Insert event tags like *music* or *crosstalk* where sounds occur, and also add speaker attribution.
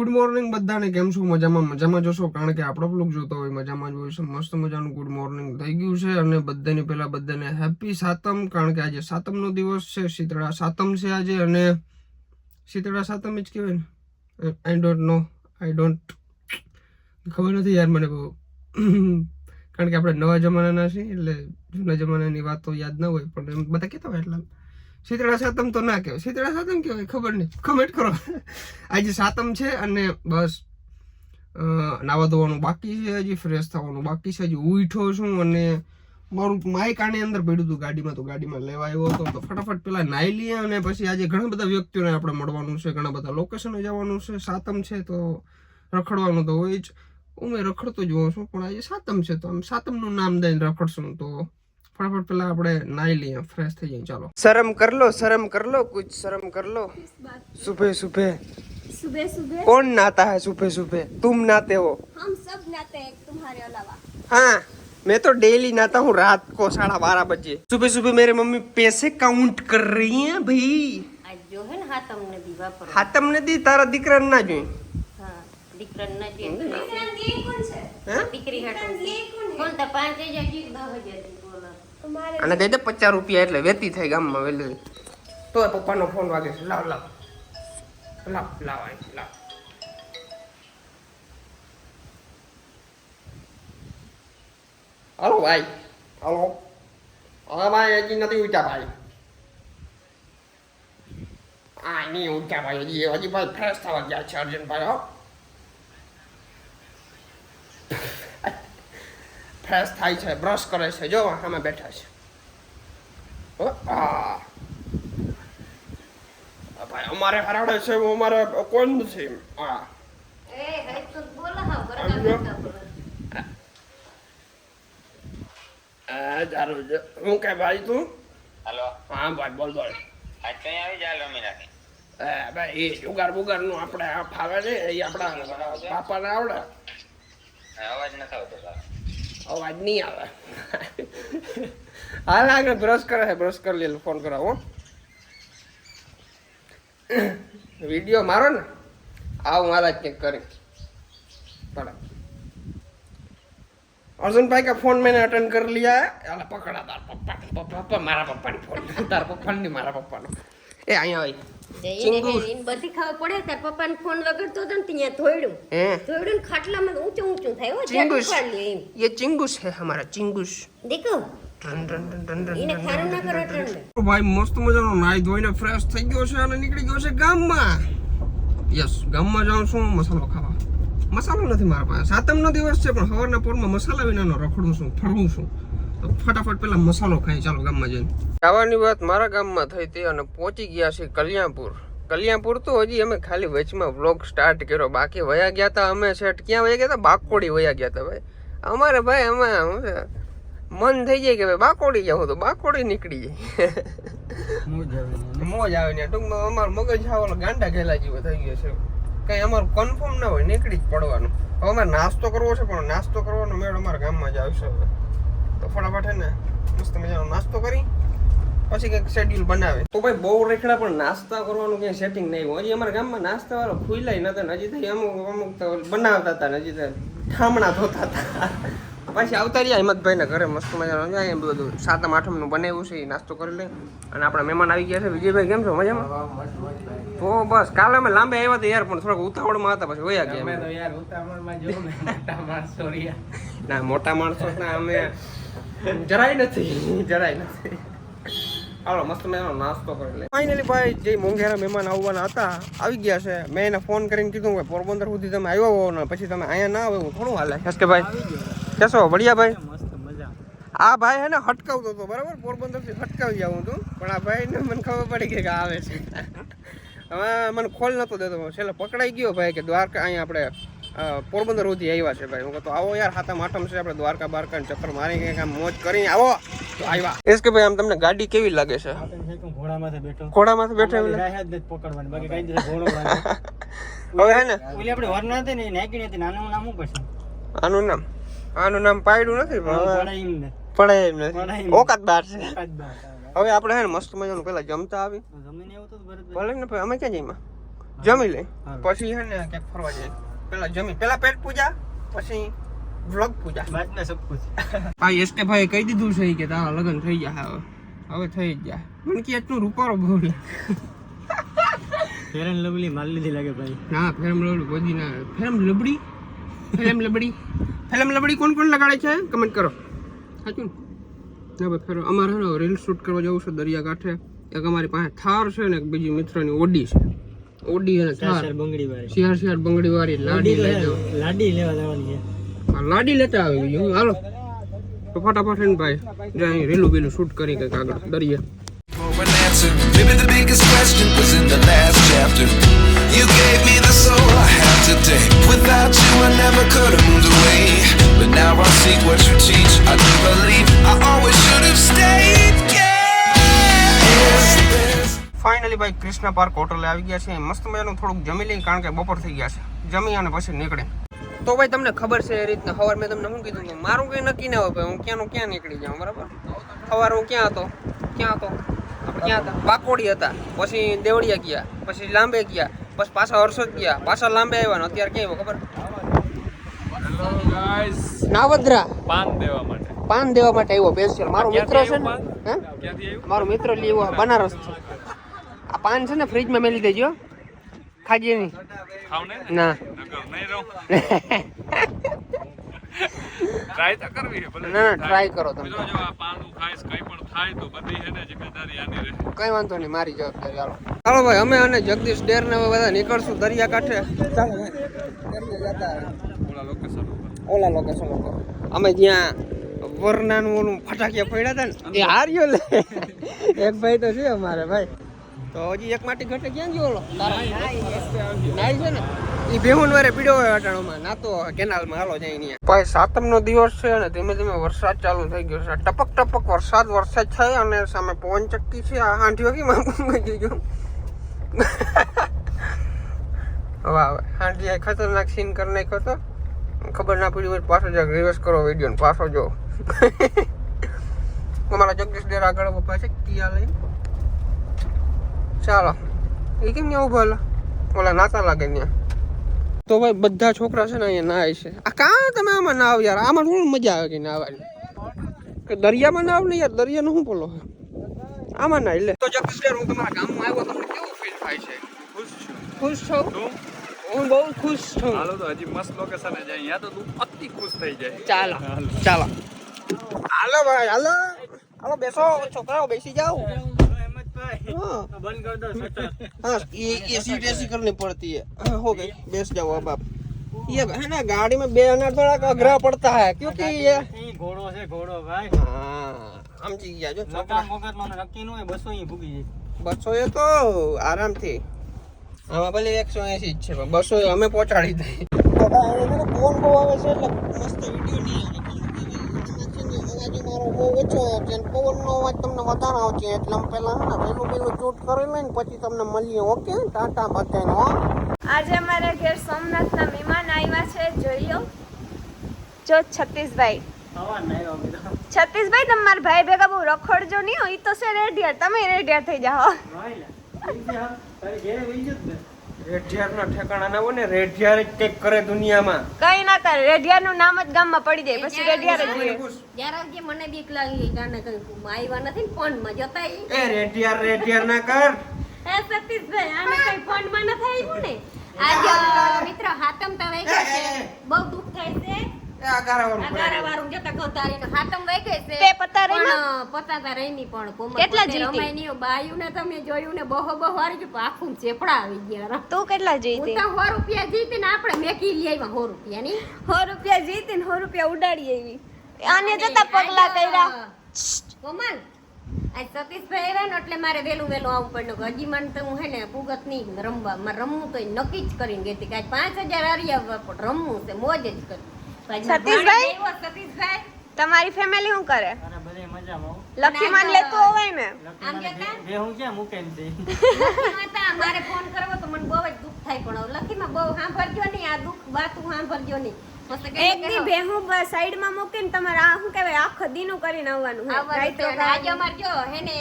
Speaker 1: Good morning બધાને, કેમ છો? મજામાં મજામાં જશો કારણ કે આપણો બ્લોગ જોતો હોય, મજામાં જ છે. મસ્ત મજાનું ગુડ મોર્નિંગ થઈ ગયું છે અને બધાની પહેલાં બધાને હેપી સાતમ, કારણ કે આજે સાતમનો દિવસ છે, શીતળા સાતમ છે આજે અને શીતળા સાતમ જ કહેવાય ને. I don't know I don't ખબર નથી યાર મને બહુ. કારણ કે આપણે નવા જમાનાના છીએ, એટલે જૂના જમાનાની વાત યાદ ના હોય, પણ એમ બધા કહેતા હોય એટલા. શીતળા સાતમ તો ના કહેવાય. શીતળા સાતમ કહેવાય, ખબર નહીં. કમેન્ટ કરો. આજે સાતમ છે અને બસ નાવા ધોવાનું બાકી છે હજી ફ્રેશ થવાનું બાકી છે. હજી ઉઠો છું અને મારું માઇક આની અંદર પડ્યું હતું ગાડીમાં, તો ગાડીમાં લેવા આવ્યો હતો. તો ફટાફટ પેલા નાહી લઈએ અને પછી આજે ઘણા બધા વ્યક્તિઓને આપણે મળવાનું છે, ઘણા બધા લોકેશને જવાનું છે. સાતમ છે તો રખડવાનું તો હોય જ. હું મેં રખડતો જ હોઉં છું, પણ આજે સાતમ છે તો આમ સાતમનું નામ દઈને રખડશું તો ફટાફટ પેલા આપણે નાહી લઈએ ફ્રેશ થઈ જઈએ ચાલો શરમ કર લો શરમ કર લો કુછ શરમ કર લો સુબહ સુબહ
Speaker 2: सुबह सुबह
Speaker 1: कौन नहाता है सुबह सुबह तुम नहाते हो
Speaker 2: हम सब नहाते हैं तुम्हारे अलावा
Speaker 1: हाँ मैं तो डेली नहाता हूँ रात को साढ़ा बारह बजे सुबह सुबह मेरे मम्मी पैसे काउंट कर रही हैं भाई
Speaker 3: આજ જો હે ને હાથમ નદી વાપરો
Speaker 1: હાતમ નથી તારા દીકરા ના જોઈ
Speaker 3: હા દીકરા નદી
Speaker 2: कौन से
Speaker 1: હે
Speaker 3: દીકરી હાટું કોણ તો પાંચ હજાર કી દસ હજાર કી બોલો
Speaker 2: हमारे
Speaker 1: અને દઈ દે પચાસ રૂપિયા એટલે વેતી થાય ગામમાં વેલી તો પપ્પાનો ફોન વાગે છે. લાવ લાવ. લાવ લાવ લાવ. હલો ભાઈ. હલો. હા ભાઈ હજી નથી ઉઠ્યા ભાઈ. હા નહીં ઉઠ્યા ભાઈ. હજી હજી ભાઈ ફ્રેશ થવા ગયા છે અર્જુનભાઈ, હો. ફ્રેશ થાય છે બ્રશ કરે છે. જો સામે બેઠા છે. ભાઈ અમારે હરાડે છે અમારે કોણ છે હા
Speaker 3: એ હે
Speaker 1: કે ભાઈ તું?
Speaker 4: હલો.
Speaker 1: હા ભાઈ બોલ બોલ.
Speaker 4: આજ કઈ આવી જાય લોમીનાથી
Speaker 1: એ ભાઈ એ જુગાર બુગારનું આપણે આ ફાવે છે એ આપણા બાપાને આવડે.
Speaker 4: અવાજ નથી આવતો
Speaker 1: અવાજ નહીં આવે હાલ આગળ બ્રશ કરે છે બ્રશ કરી લે ફોન કરાવો વીડિયો મારો ને આવું મારા ચેક કરી પડા અર્જુનભાઈ કા ફોન મેને અટેન્ડ કરી લીધા એટલે પકડા તાર પપ્પા પપ્પા મારા પપ્પાને ફોન તાર પપ્પાને નહીં મારા પપ્પાનો એ અહીંયા આવી મજાનો નાઈ ધોઈને ફ્રેશ થઈ ગયો છે અને નીકળી ગયો છે ગામમાં. યસ ગામમાં જાઉં છું મસાલો ખાવા. મસાલો નથી મારા પાસે. સાતમ નો દિવસ છે પણ સવારના પોરમાં મસાલા વિનાનો રખડું છું ફરવું છું. તો ફટાફટ પેલા મસાલો ખાઈ ચાલો ગામમાં જઈને. ખાવાની વાત મારા ગામમાં થઈ હતી અને પહોંચી ગયા છે કલ્યાણપુર. કલ્યાણપુર તો હજી અમે ખાલી વચમાં વ્લોગ સ્ટાર્ટ કર્યો. બાકી વયા ગયા હતા અમે સેટ ક્યાં વયા ગયા હતા બાકોડી વયા ગયા હતા ભાઈ. અમારે ભાઈ અમે મન થઈ જાય કે ભાઈ બાકોડી જાવ તો બાકોડી નીકળી જાય. મોજ આવે ને. ટૂંકમાં અમારું મગજ હા ગાંડા ઘેલા જેવો થઈ ગયો છે. કઈ અમારું કન્ફર્મ ના હોય નીકળી જ પડવાનું. હવે અમારે નાસ્તો કરવો છે પણ નાસ્તો કરવાનો મેળ અમારા ગામમાં જ આવશે હવે. તો ફટાફટ હે ને મસ્ત મજાનો નાસ્તો કરી, પછી કંઈક શેડ્યુલ બનાવે. તો ભાઈ બહુ રેખડા પણ નાસ્તા કરવાનું ક્યાંય સેટિંગ નહીં હોય. અમારા ગામમાં નાસ્તા વાળો ખુલ્લાય નતા હજી અમુક અમુક બનાવતા હતા હજી તો ઠામણા ધોતા હતા. પછી આવતા રહ્યા હિંમતભાઈના ઘરે મસ્ત મજાનું જાય એમ બધું સાતમ આઠમનું બનાવ્યું છે એ નાસ્તો કરી લે અને આપણા મહેમાન આવી ગયા છે વિજયભાઈ કેમ છો? મજામાં? તો બસ કાલે અમે લાંબે આવ્યા હતા યાર પણ થોડાક ઉતાવળમાં હતા પછી વયા ગયા અમે. ના મોટા માણસો ના અમે જરાય નથી જરાય નથી. હાલો મસ્ત મજાનો નાસ્તો કરી લે ફાઇનલી ભાઈ જે મોંઘેરા મહેમાન આવવાના હતા આવી ગયા છે. મેં એને ફોન કરીને કીધું કે પોરબંદર સુધી તમે આવ્યા હો ને પછી તમે અહીંયા ના આવે હું થોડું હાલે. કે ભાઈ કેસો બઢિયા ભાઈ? આ ભાઈ હે ને હટકાવતો હતો બરાબર? પોરબંદરથી હટકાવી જાઉં હતું. પણ આ ભાઈ ને મને ખબર પડી કે આવે છે. હવે મને ખોલ નતો દેતો. છેલ્લે પકડાઈ ગયો ભાઈ કે દ્વારકા અહીંયા આપણે પોરબંદર સુધી આવ્યા છે ભાઈ. હું કહું તો આવો યાર હાથમ આઠમ છે આપણે દ્વારકા બારકા ચક્કર મારી આમ મોજ કરીને આવો. તો આવ્યા. એસ કે ભાઈ આમ તમને ગાડી કેવી લાગે છે?
Speaker 5: ઘોડામાંથી બેઠો
Speaker 1: ઘોડામાંથી બેઠા
Speaker 5: જ પકડવાની. બાકી કઈ દિવસ ઘોડો *laughs*
Speaker 1: હવે હે ને?
Speaker 5: ઓલી આપણે વરના હતી ને નાખી હતી. નાનું નામ શું પછી?
Speaker 1: આનું નામ? આનું નામ પાડ્યું નથી પણ
Speaker 5: એમ
Speaker 1: નથી ઓકાત બાર છે. હવે આપણે હે ને મસ્ત મજાનું પેલા જમતા આવી. ભલે ને અમે ક્યાં જઈમાં? જમી
Speaker 5: લઈ
Speaker 1: પછી હે ને ક્યાંક ફરવા જઈએ. પેલા જમી. પેલા પેટ પૂજા પછી વ્લોગ પૂજા.
Speaker 5: બાદમાં સબ કુછ
Speaker 1: આ એસકે ભાઈ કહી દીધું છે કે તારા લગન થઈ જાય હવે. હવે થઈ જ ગયા. મને કે એટલું રૂપારો
Speaker 5: બોલે. ફેરન લબડી માલ લીધી લાગે ભાઈ.
Speaker 1: ના ફેરમ લબડી બોધી ના. ફેરમ લબડી ફેરમ લબડી. ફેરમ લબડી કોણ કોણ લગાડે છે? કમેન્ટ કરો. સાચું ને? ના ભાઈ ફેરો. અમારે હેલો ને રીલ શૂટ કરવા જવું છે દરિયા કાંઠે એક અમારી પાસે થાર છે ને એક બીજી મિત્રની ઓડી છે. ઓડી અને થાર. શિયાર શિયાર બંગડી વાળી લાડી લઈ જાઓ.
Speaker 5: લાડી લેવા જવાની છે.
Speaker 1: આ લાડી લેતા આવી ગયું હાલો. તો ફટાફટ ને ભાઈ જાય રીલું બીલું શૂટ કરી કંઈક આગળ. દરિયા.
Speaker 6: Maybe the biggest question was in the last chapter. You gave me the soul I have today. Without you, I never could have moved away. But now I see what you teach. I do believe I always should have stayed.
Speaker 1: Finally ભાઈ Krishna park હોટલે આવી ગયા છે. મસ્ત મજાનું થોડુંક જમી લઈ કારણ કે બપોર થઈ ગયા છે. જમી અને પછી નીકળે. તો ભાઈ તમને ખબર છે એ રીતના સવાર મેં તમને શું કીધું મારું કંઈ નક્કી ના હોય હું ક્યાંનું ક્યાં નીકળી જાઉં બરાબર? સવાર હું ક્યાં હતો? ક્યાં હતો? ક્યાં હતા? બાકોડી હતા. પછી દેવળિયા ગયા પછી લાંબે ગયા પછી પાછા હર્ષદ ગયા. પાછા લાંબે આવ્યા ને અત્યારે ક્યાં ખબર? નાવદ્રા.
Speaker 7: પાન દેવા માટે.
Speaker 1: પાન દેવા માટે આવ્યો સ્પેશિયલ મારો મિત્ર છે ને હે? મારો મિત્ર લેવો બનારસ છે. આ પાન છે ને ફ્રીજમાં મેલી દેજો ખાજે નહીં.
Speaker 7: ના? ટ્રાય *laughs* તો કરવી
Speaker 1: ના ના ટ્રાય કરો તમે.
Speaker 7: જો આ પાનું ખાઈશ કઈ પણ થાય તો બધી એને જિમ્મેદારી આની રહે.
Speaker 1: કઈ વાંધો નહીં મારી જવાબદારી ચાલો ચાલો ભાઈ અમે અને જગદીશ ડેર ને બધા નીકળશું દરિયા કાંઠે ચાલો ભાઈ દરિયા જતા
Speaker 7: ઓલા લોકેશન
Speaker 1: ઓલા લોકેશન ઉપર. અમે જ્યાં વરનાનું ઓલું ફટાકિયા પડ્યા હતા ને એ હાર્યો લે. એક ભાઈ તો છે અમારે ભાઈ. તો હજી એક માટી ઘટે ક્યાં ગયો ઓલો? છે. ને? એ ભેહુન વારે પીડ્યો હોય અટાણોમાં. નાતો કેનાલમાં હાલો જાય નહીં ભાઈ, સાતમનો દિવસ છે અને ધીમે ધીમે વરસાદ ચાલુ થઈ ગયો છે. ટપક ટપક વરસાદ વરસાદ થાય અને સામે પવન છે. આ હાંઠીઓ કેમ ગઈ ગયો વાહ હાંઠી ખતરનાક સીન કરી નાખ્યો તો? ખબર ના પડી હોય પાછો જ રિવર્સ કરો વીડિયો પાછો જો *laughs* અમારા જગદીશ ડેર આગળ પપ્પા છે કિયા લઈને ચાલો. એ કેમ ત્યાં ઊભા ઓલા નાતા લાગે ત્યાં તો ભાઈ બધા છોકરા છે ને અહીંયા નાય છે. આ કાં તમે આમાં નાવ યાર? આમાં શું મજા આવે કે નાવાની? કે દરિયામાં નાવ ને યાર? દરિયાનો શું બોલો? આમાં નાય લે. તો જગદીશ હું તમારા ગામમાં આવ્યો તમને કેવું ફીલ થાય છે?
Speaker 7: ખુશ છું.
Speaker 1: ખુશ છો? હું બહુ ખુશ છું.
Speaker 7: હાલો તો હજી મસ્ત લોકેશન જાય. અહીંયા તો તું અતિ ખુશ થઈ જાય.
Speaker 1: ચાલો. ચાલો. હાલો ભાઈ હાલો. હાલો બેસો. છોકરાઓ બેસી જાઓ.
Speaker 5: બંધ કરી દો શટર
Speaker 1: हाँ ये ये सीट ऐसी करनी पड़ती है हाँ, हो गई बेस जाओ अब आप ये है ना गाड़ी में बे आना थोड़ा अघरा पड़ता है क्योंकि ये
Speaker 5: અહીં ઘોડો છે ઘોડો ભાઈ
Speaker 1: हाँ સમજી ગયા જો
Speaker 5: મકાન
Speaker 1: છોકરા
Speaker 5: મગજમાં નક્કી નું હોય બસો અહીં ભૂગી જાય
Speaker 1: બસો એ તો આરામથી આમાં ભલે એકસો એસી જ છે પણ બસો એ અમે પહોંચાડી દઈએ ફોન બહુ આવે છે એટલે મસ્ત વિડીયો નહીં આવે મારો બહુ ઓછો છે અને પવનનો અવાજ તમને વધારે આવશે. એટલે આમ પહેલા હા પેલું પહેલું પહેલું શૂટ કરી ને પછી તમને મળીએ ઓકે ટાટા બધાને હો.
Speaker 2: આજે અમારા ઘેર સોમનાથના મહેમાન આવ્યા છે જોઈયો જો છત્તીસભાઈ.
Speaker 5: મારા
Speaker 2: છત્તીસભાઈ તમારા ભાઈ ભેગા બહુ રખડજો નહીં હોય તો છે રેડિયા તમે રેડિયા થઈ જાઓ.
Speaker 5: જત ને
Speaker 1: ઠેકાણા ના હોય ને રેઢિયાર જ કંઈક કરે દુનિયામાં.
Speaker 2: કઈ ના કરે રેઢિયારનું નામ જ ગામમાં પડી જાય પછી રેઢિયાર જ
Speaker 3: જ્યારે મને બીક લાગી કારણે કઈ આવ્યા નથી ને ફોનમાં જતા ઈ.
Speaker 1: એ રેઢિયાર રેઢિયાર ના કર.
Speaker 3: એ સતીશભાઈ આને કઈ ફોનમાં નથી આવ્યું ને? આજે મિત્ર હાતમ તો બહુ
Speaker 2: તે પતારીમાં?
Speaker 3: પણ પતાતા રહી ની પણ કોમલ
Speaker 2: કેટલા
Speaker 3: પોતે
Speaker 2: જીતી?
Speaker 3: રમાય નહીં. બાયું ને તમે જોયું ને બહો બહો હારી ગયું પણ આખું ચેપડા આવી ગયા
Speaker 2: તું કેટલા જીતી?
Speaker 3: સો રૂપિયા જીતી ને મેકી લઈ આવ્યા સો રૂપિયા ની.
Speaker 2: સો રૂપિયા જીતી ને સો રૂપિયા ઉડાડી આવી. આને જતા પગલા કર્યા.
Speaker 3: કોમલ આજ સતીશભાઈ આવ્યા ને એટલે મારે વહેલું વહેલું આવવું પડ્યું કે હજી મને તો હું હે ને પુગત નહીં રમવા મારે રમવું તો નક્કી જ કરીને ગઈ હતી કે આજ પાંચ હજાર હારી આવવા પણ રમવું છે મોજ જ કરી.
Speaker 2: સતીશભાઈ?
Speaker 3: સતીશભાઈ.
Speaker 2: તમારી ફેમિલી શું કરે?
Speaker 5: તારા
Speaker 2: માન લેતું હોય ને.
Speaker 5: બે- હું ક્યાં મૂકે છે?
Speaker 3: મારે ફોન કરવો તો મને બહુ જ દુઃખ થાય પણ લકીમાં બહુ સાંભળજો નહીં આ દુઃખ બાતું સાંભળજો નહીં.
Speaker 2: એક દી ભેહું સાઈડમાં મૂકીને તમારે આ શું કહેવાય આખો દીનું કરીને આવવાનું.
Speaker 3: અને આજે અમારે જો હે ને